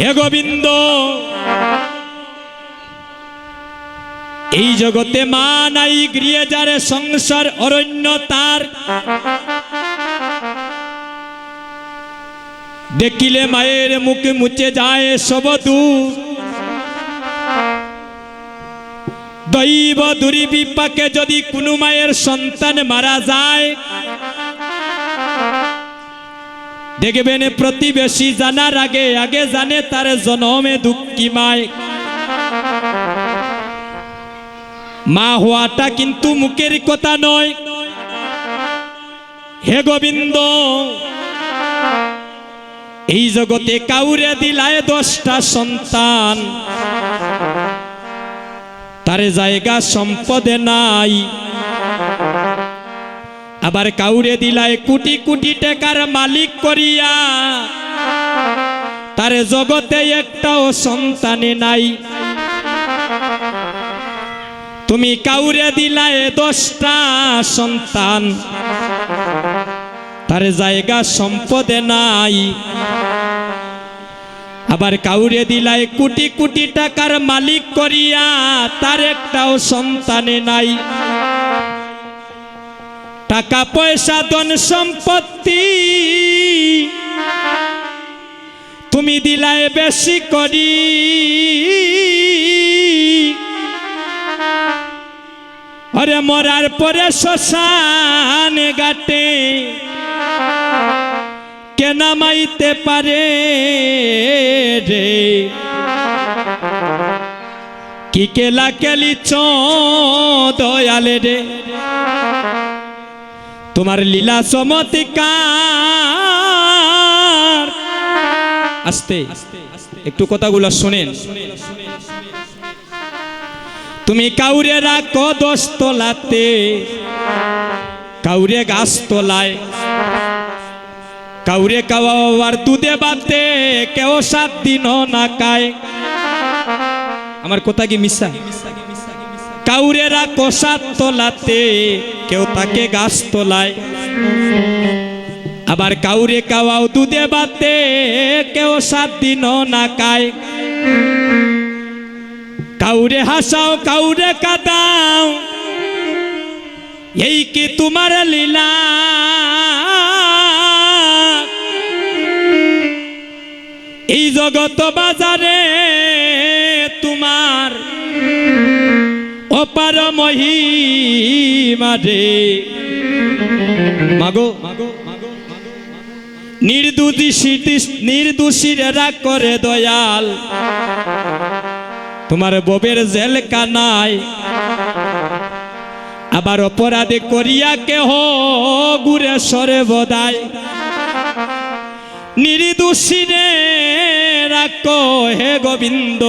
হে গোবিন্দ, এই জগতে মা নাই গৃহে যারে সংসার, অরণ্য তার। দেখিলে মায়ের মুখে মুচে যায় সবদু দৈব দুরিবিপাকে যদি কোনো মায়ের সন্তান মারা যায় দেখবেন প্রতিবেশী জানার আগে আগে জানে তার জনমে দুঃখী মায়। মা হওয়াটা কিন্তু মুখের কথা নয়। হে গোবিন্দ, এই জগতে কাউরে দিলায় দশটা সন্তান। তার জায়গা সম্পদে নাই। আবার কাউরে দিলায় কোটি কোটি টাকার মালিক করিয়া। তার জগতে একটাও সন্তানে নাই। তুমি কাউরে দিলায় দশটা সন্তান। তার জায়গা সম্পদে নাই। আবার কাউরে দিলায় কোটি কোটি টাকার মালিক করিয়া তার একটাও সন্তানে নাই। টাকা পয়সা, ধন সম্পত্তি। তুমি দিলায় বেশি করি। আরে মরার পরে শ্মশানে গাটে কেন মাইতে পারে রে। কি কেলা কেলি চ, দয়ালে রে। তোমার লীলা চমৎকার। আস্তে, একটু কথাগুলো শোনেন। তুমি কাউরে রাখো দশ তোলাতে, কাউরে গাছ তোলায়। কাউরে কাওয়ার দুধে বাতে কেউ সাত দিন না কায় আমার কথা কি মিশা? কাউরে রাখো সাত তোলাতে, কেউ তাকে গাছ তোলায়। আবার কাউরে কাওয়াও দুধে বাতে কেউ সাত দিন না কায় কাউরে হাসাও, কাউরে কাদাও, এই কি তোমার লীলা? এই জগত বাজারে অপার মহিমারে মাগো, নির্দোষী নির্দোষীরা করে দয়াল। তোমার ববের জেল কানায় আবার অপরাধে করিয়া কেহ গুরে সরে বদায়। নির্দোষীরে রাখো হে গোবিন্দ।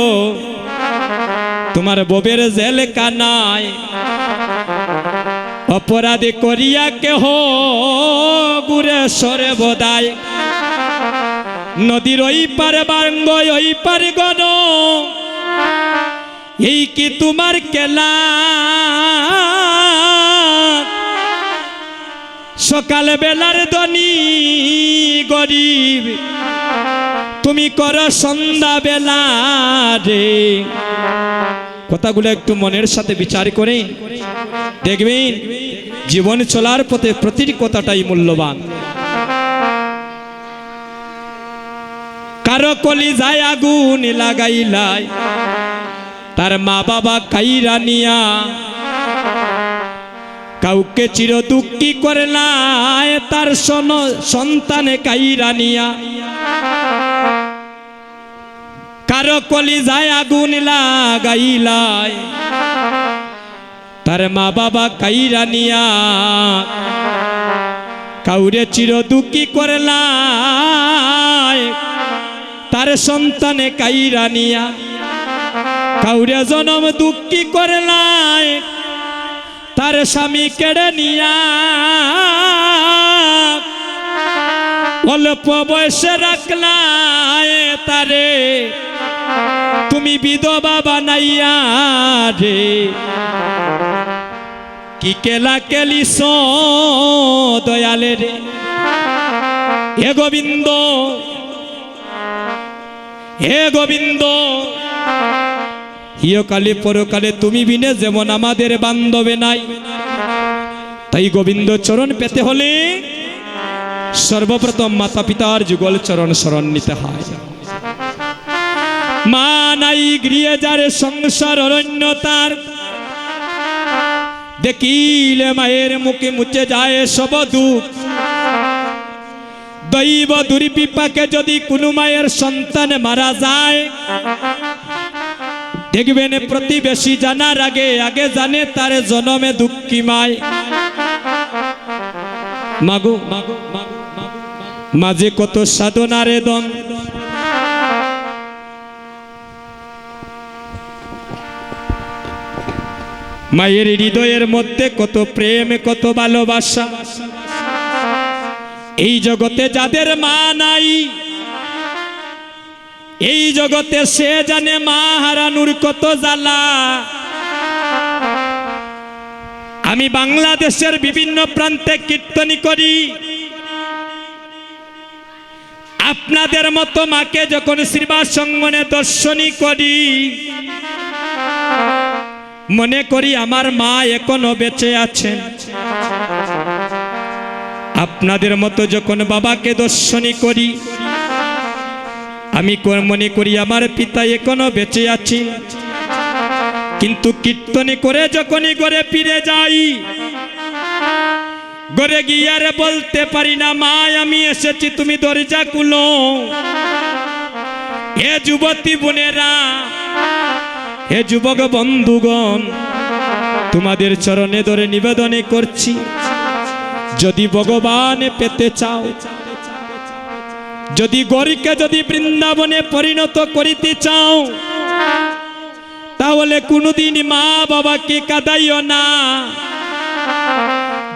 তোমার ববের জেল কানায়, অপরাধে করিয়া কেহ গুরে সরে বদায়। নদীর ওই পারে বাঙ্গ ওই পারে গণ, এই কি তোমার কেলা? সকাল বেলার ধনী গরিব তুমি কর সন্ধ্যা বেলা রে। কথাগুলো একটু মনের সাথে বিচার করে। দেখবেন, জীবন চলার পথে প্রতিটি কথাটাই মূল্যবান। কারও কলি যায় আগুন লাগাইলাই, তার মা বাবা কাইরা নিয়া। কাউকে চির দুঃখী করে নাই, তার সন সন্তানে কাইরা নিয়া কারও কলি যায় আগুন লাগাইলাই তার মা বাবা কাইরা নিয়া কাউরে চির দুঃখী করে লাই তার সন্তানে কাইরা নিয়া কাউরে জনম দুঃখী করলাই তার স্বামী কেড়ে নিয়া অল্প বয়সে রাখলায় তারে তুমি বিধবা বানাইয়া রে। কি কেলা কেলি দয়ালে রে। হে গোবিন্দ হে গোবিন্দ ইয়কালে পরকালে তুমি বিনে যেমন আমাদের বান্ধবে নাই। তাই গোবিন্দ চরণ পেতে হলে সর্বপ্রথম মাতা পিতার যুগল চরণ শরণ নিতে হয়। মা নাই গৃহে যারে সংসার অরণ্য তার দেখিলে মায়ের মুখে মুচে যায় সব দুঃখ দৈব দুর্বিপাকে যদি কোনো মায়ের সন্তান মারা যায় দেখবেন প্রতিবেশী জানার আগে আগে জানে তার জনমে দুঃখী মায় মাগো মাগো মাগো, মাঝে কত সাধনারে মায়ের হৃদয়ের মধ্যে কত প্রেম, কত ভালোবাসা। এই জগতে যাদের মা নাই, এই জগতে সে জানে মা হারানুর কত জ্বালা। আমি বাংলাদেশের বিভিন্ন প্রান্তে কীর্তনী করি। আপনাদের মতো মাকে যখন শ্রীবাস সঙ্গনে দর্শনী করি মনে করি আমার মা এখনও বেঁচে আছেন। আপনাদের মতো যখন বাবাকে দর্শনী করি, আমি মনে করি আমার পিতা এখনও বেঁচে আছি কিন্তু কীর্তনে করে যখনই করে ফিরে যাই গড়ে গিয়ারে বলতে পারি না, মা, আমি এসেছি, তুমি দরজা কুলো হে যুবতী বোনেরা হে যুবক বন্ধুগণ, তোমাদের চরণে ধরে নিবেদনে করছি, যদি ভগবান পেতে চাও, যদি গরিকে যদি বৃন্দাবনে পরিণত করিতে চাও, তাহলে কোনোদিন মা বাবাকে কাদাইও না।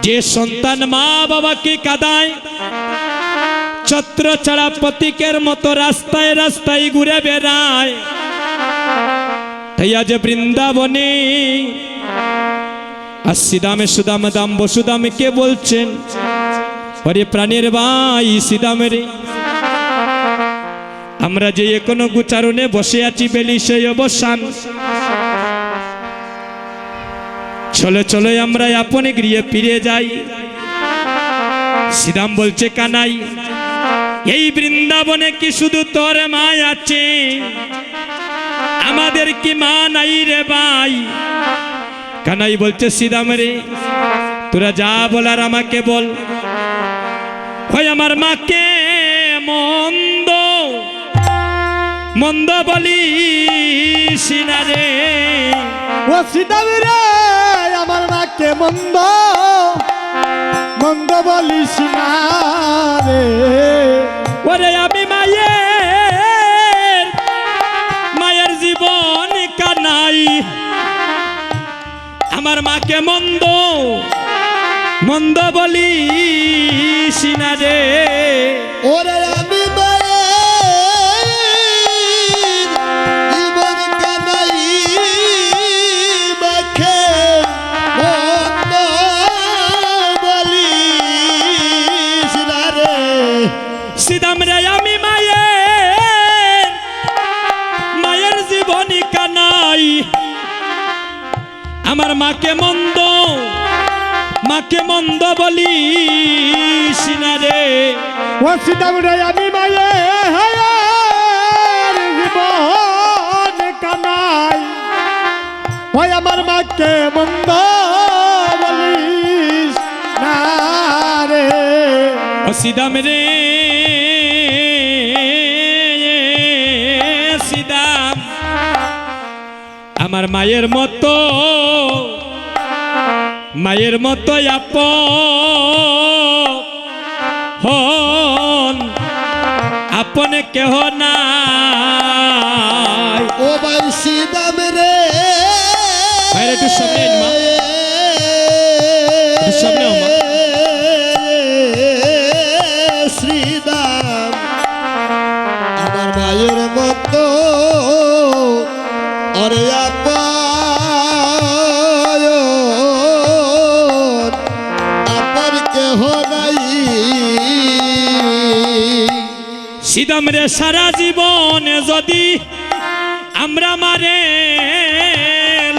যে সন্তান মা বাবাকে কাদায়, ছত্র ছাড়া প্রতীকের মতো রাস্তায় রাস্তায় ঘুরে বেড়ায় তাই আজ বৃন্দাবনে আর সিদামে সুদাম, দাম বসুদামে কে বলছেন? ওরে প্রাণের ভাই সিদামে রে। আমরা যে এখনও গুচারণে বসে আছি বেলি সেই অবসান। চলে চলে আমরা আপনে গৃহে ফিরে যাই। সিদাম বলছে, কানাই, এই বৃন্দাবনে কি শুধু তোর মা আছে? আমাদের কি মা নাই রে ভাই। কানাই বলছে সিদাম রে তোরা যা বলার আমাকে বল। হয় আমার মাকে মন্দ মন্দ বলি না রে। ও সীতাবি রে আমার মাকে মন্দ মন্দ বলিস না রে। ওরে আমি মায়ের আমার মাকে মন্দ মন্দ বলি না রে। ওরে আমি সিদাম রে আমার মাকে মন্দ মাকে মন্দ বলি না রে। ও সীতাবুড়ে আমি মায়ে জীবন কানাই ওই আমার মাকে মন্দ বলিস না রে। ও সিদাম রে সিদাম আমার মায়ের মতো মায়ের মতো আপ হন। আপনে কেহ না ও রে। একটু সামনে একটু সামনে কেহ রে সারা জীবন যদি আমরা মারে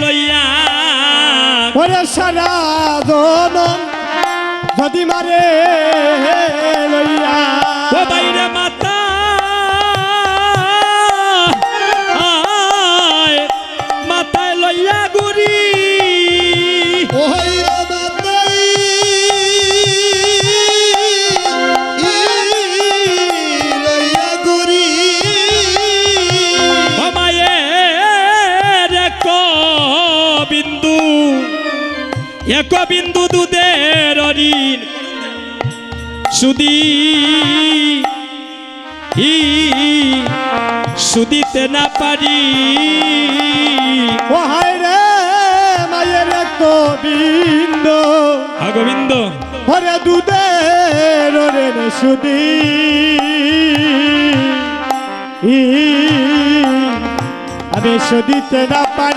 লইয়া ওরে সারা জনম যদি মারে লইয়া ও এক বিন্দু দুধের ঋণ সুদি। সুদিতে না পারি। ও হায় রে মায়ের গোবিন্দ। গোবিন্দ ওরে দুধের রে সুদি। আমি সুদিতে না পারে।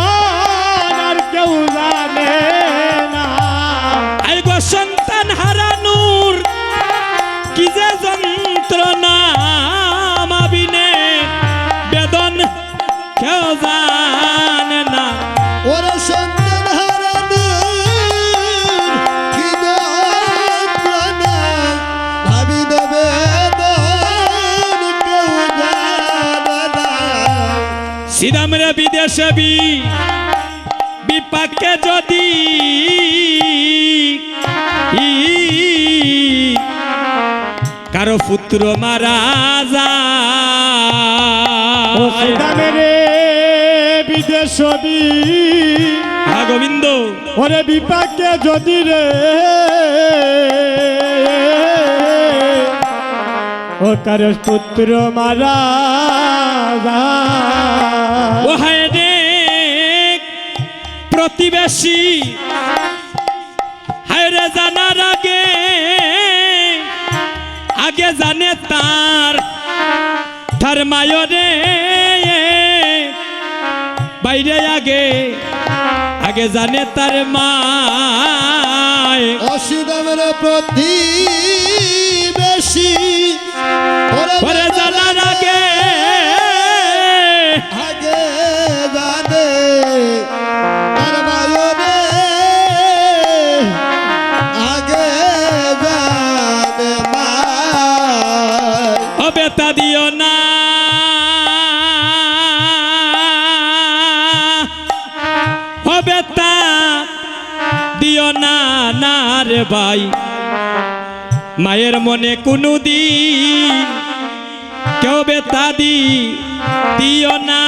বিদেশে বিপাকে যদি কারও পুত্র মারা যায়। বিদেশ হা গোবিন্দ। ওরে বিপাকে যদি রে। ও কার পুত্র মারা যায়। ও হায় প্রতিবেশী হায় রে জানার আগে আগে জানে তার তার মায়রে বাইরে আগে আগে জানে তার মায়। অসুদামের প্রতি ভাই। মায়ের মনে কোনো দিন কেউ বেতা দি দিও না।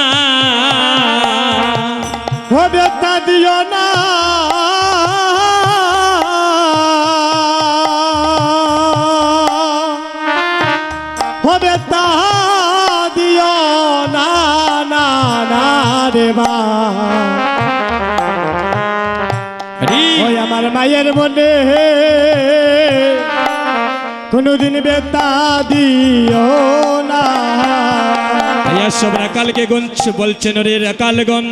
হবে তা দিও না। দিও না না না রে বা আমার মায়ের মনে কোনোদিন বেতা দিও না। সব রাকালকে গঞ্চ বলছেন রে রাকালগণ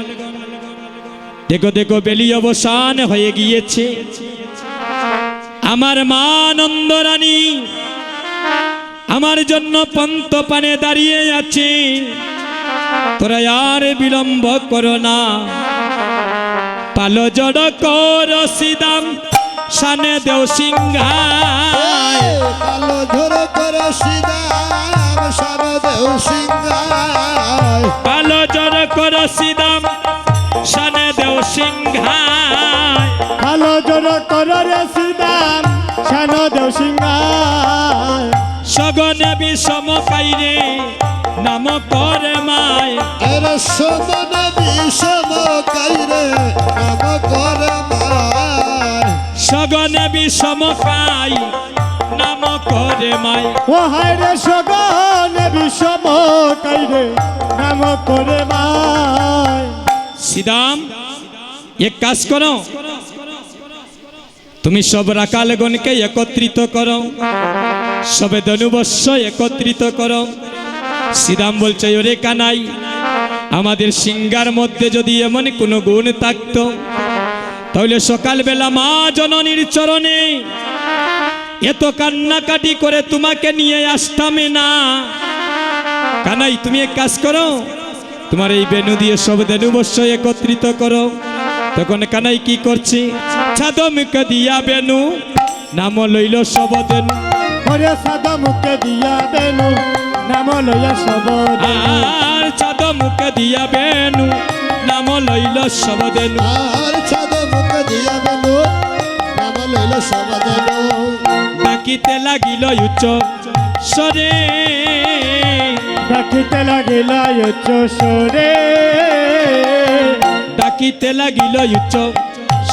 দেখো দেখো বেলি অবসান হয়ে গিয়েছে। আমার মা নন্দরানী আমার জন্য পন্ত পানে দাঁড়িয়ে আছে। তোরা আর বিলম্ব করো না। পালো জড় কর সিদাম সানে দেও সিংহায়। করে সিদাম সারদেও সিংহায়। পালো জড় কর সিদাম সানে দেও সিংহায়। কালো ঝোর করে রে সিদাম সারদেও সিংহায়। সগনে বিষম কাইরে নাম করে মায়। এর সদন বিষম কাইরে নাম করে মায়। সগনে বিষম খাই নাম করে মাই। ও হায় রে সগনে বিষম কাইরে নাম করে মায় সিদাম এক কাজ করো। তুমি সব রাকালগণকে একত্রিত করো। সবে ধনুবস্য একত্রিত করো। সিদাম বলছে ওরে কানাই আমাদের সিঙ্গার মধ্যে যদি এমন কোনো গুণ থাকতো তাহলে সকালবেলা মা জননীর চরণে এত কান্নাকাটি করে তোমাকে নিয়ে আসতামে না। কানাই তুমি এক কাজ করো তোমার এই বেনু দিয়ে সব দেনুবস্য একত্রিত করো। তখন কানাই কি করছি? ছাদমকে দিয়া বেনু নাম লইল সব দেনু। ওরে সাদা মুখে দিয়া বেনু নাম লইয়া সব আর ছাদমকে দিয়া বেনু নাম লইল সব দেনু। আর ছাদ মুখ দিয়া বেলু নাম লইল সমাধান ডাকিতে লাগিল উচ্চ সরে ডাকিতে লাগিল উচ্চ সরে ডাকিতে লাগিল উচ্চ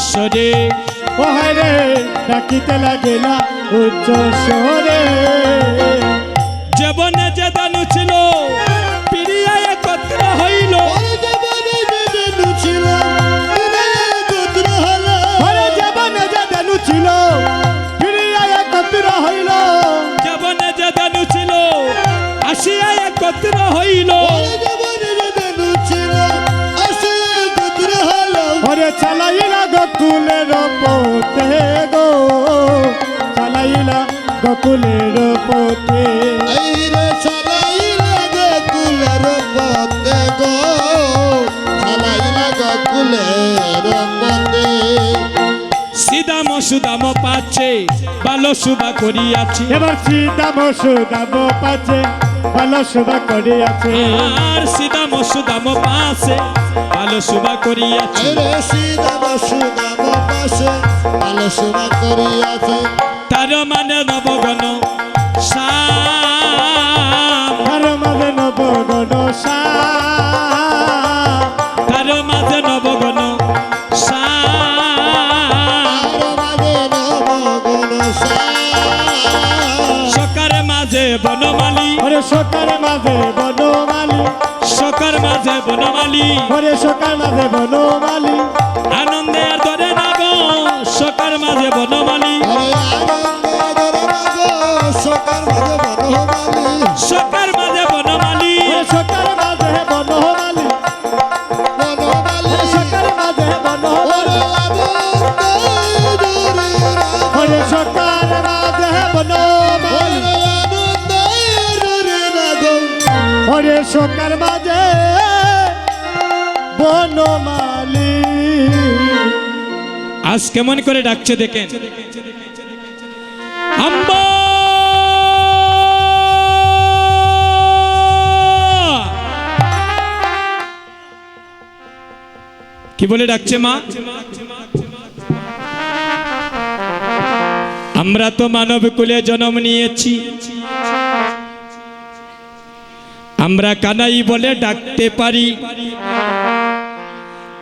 সরে ও হায় রে ডাকিতে লাগিলা উচ্চ সরে জীবনে যে দানু ছিল আসিয়া হইল। ওরে গোত্র চালাইলা গকুলের পথে ভালো শুভা করিয়াছি। এবার সীতাম সুদাম পাচ্ছে ভালো শুভা করিয়াছে। আর সিদাম সুদাম পাশে ভালো শুভা করিয়াছে। রে সীতাম সুদাম পাশে শুভা করিয়াছে। তার মানে নবগণ শাম সকার মাঝে বনমালি। সকার মাঝে বনমালি। ওরে সকার মাঝে বনমালি। ওরে সকার মাঝে বনমালি। আজ কেমন করে ডাকছে দেখেন। কি বলে ডাকছে মা? আমরা তো মানব কুলে জন্ম নিয়েছি। আমরা কানাই বলে ডাকতে পারি।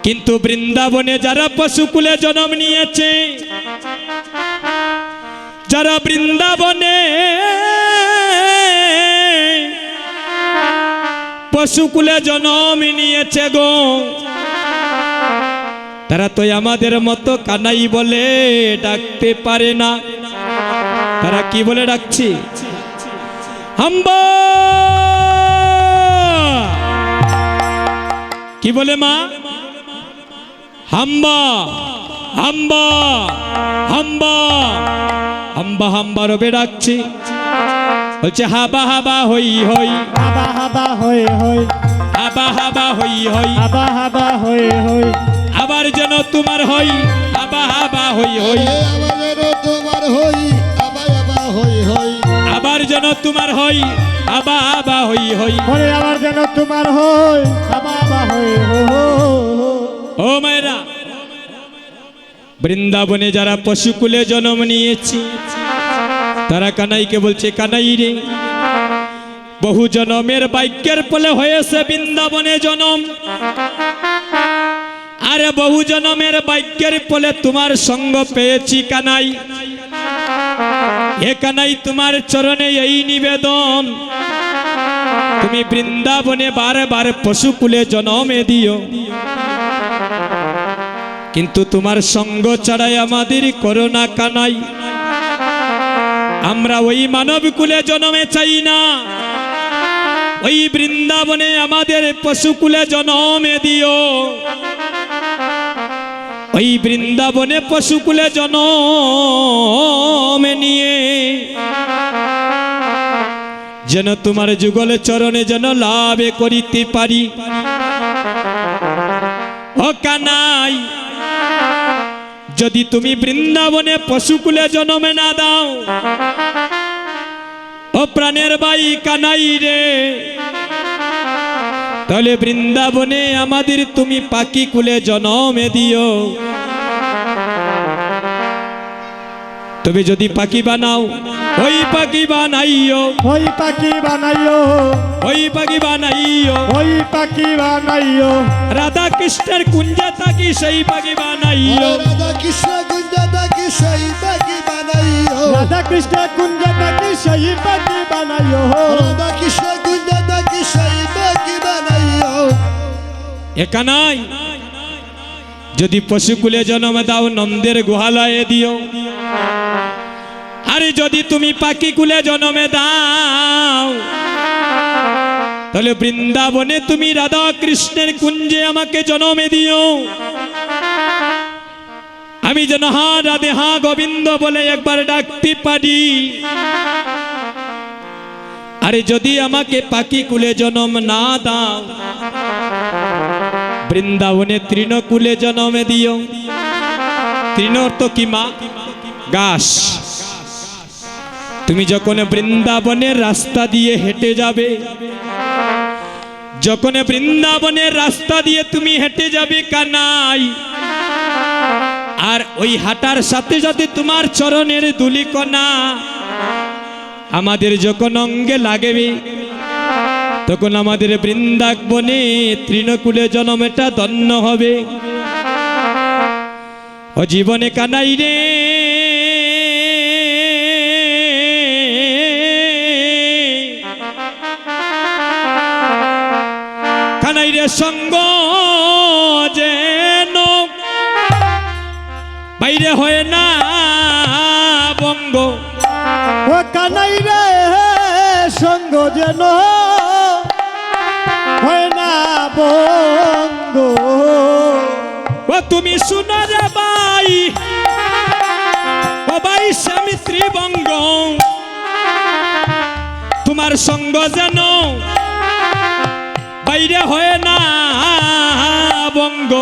কিন্তু বৃন্দাবনে যারা পশুকুলে জন্ম নিয়েছে, যারা বৃন্দাবনে পশুকুলে জন্ম নিয়েছে গো, তারা তো আমাদের মতো কানাই বলে ডাকতে পারে না। তারা কি বলে ডাকছি? হাম্বা! কি বলে মা? হাম্বা হাম্বা হাম্বা হাম্বা হাম্বা রবে ডাকছি। বলছে হাবা হাবা হই হই। হাবা হাবা হয়ে হই। হাবা হাবা হই হই। হাবা হাবা হয়ে হই। আবার যেন তোমার হই হাবা হাবা হই হই। ওরে আমাদের তোমার হই আবার যেন তোমার হই হাবা হাবা হই হই। ওরে আবার যেন তোমার হই হাবা হাবা হয়ে হো হো হো। ও মায়েরা বৃন্দাবনে যারা পশুকুলে জন্ম নিয়েছি তারা কানাইকে বলছে কানাই রে বহু জনমের বাক্যের ফলে হয়েছে বৃন্দাবনে জনম। আরে বহু জনমের বাক্যের ফলে তোমার সঙ্গ পেয়েছি কানাই। এ কানাই তোমার চরণে এই নিবেদন। তুমি বৃন্দাবনে বারবার পশুকুলে জনমে দিও। কিন্তু তোমার সঙ্গ ছাড়াই আমাদের করোনা কানাই। আমরা ওই মানব কুলে জন্মে চাই না। ওই বৃন্দাবনে আমাদের পশুকুলে জন্মে দিও। ওই বৃন্দাবনে পশুকুলে জন্মে নিয়ে। যেন তোমার যুগল চরণে যেন লাভে করিতে পারি। ও কানাই, যদি তুমি বৃন্দাবনে পশুকুলে জন্মে না দাও, ও প্রাণের বাই কানাই রে। তাহলে বৃন্দাবনে আমাদের তুমি পাখি কুলে জনমে দিও। তবে যদি পাখি বানাও ওই পাখি বানাইও। ওই পাখি বানাইও। ওই পাখি বানাইও। ওই পাখি বানাইও। রাধা কৃষ্ণের কুঞ্জে থাকি সেই পাখি বানাইও। রাধা কৃষ্ণ কুঞ্জ থাকি সেই পাখি বানাইও। রাধা কৃষ্ণ কুঞ্জ পাখি সেই পাখি বানাইও। রাধা কৃষ্ণ একানাই যদি পশুকুলে জন্ম দাও, নন্দের গুহালয়ে দিও। আরে যদি তুমি পাখি কুলে জন্মে দাও, তাহলে বৃন্দাবনে তুমি রাধা কৃষ্ণের কুঞ্জে আমাকে জন্মে দিও। আমি যেন হা রাধে হা গোবিন্দ বলে একবার ডাকতে পারি। আরে যদি আমাকে পাখি কুলে জন্ম না দাও বৃন্দাবনে তৃণকুলে জনমে দিও তৃণ অর্থ কি মা? গাছ তুমি যখন বৃন্দাবনের রাস্তা দিয়ে হেঁটে যাবে, যখন বৃন্দাবনের রাস্তা দিয়ে তুমি হেঁটে যাবে কানাই, আর ওই হাঁটার সাথে সাথে তোমার চরণের দুলিকণা, আমাদের যখন অঙ্গে লাগবে তখন আমাদের বৃন্দাবনে তৃণকুলে জনমেটা ধন্য হবে। ও জীবনে কানাই রে। কানাই রে সঙ্গ যেন বাইরে হয় না বঙ্গ। ও কানাই রে, সঙ্গ যেন তুমি সোনার বাই বাই স্বামী শ্রীবঙ্গ তোমার সঙ্গ যেন বাইরে হয় না বঙ্গ।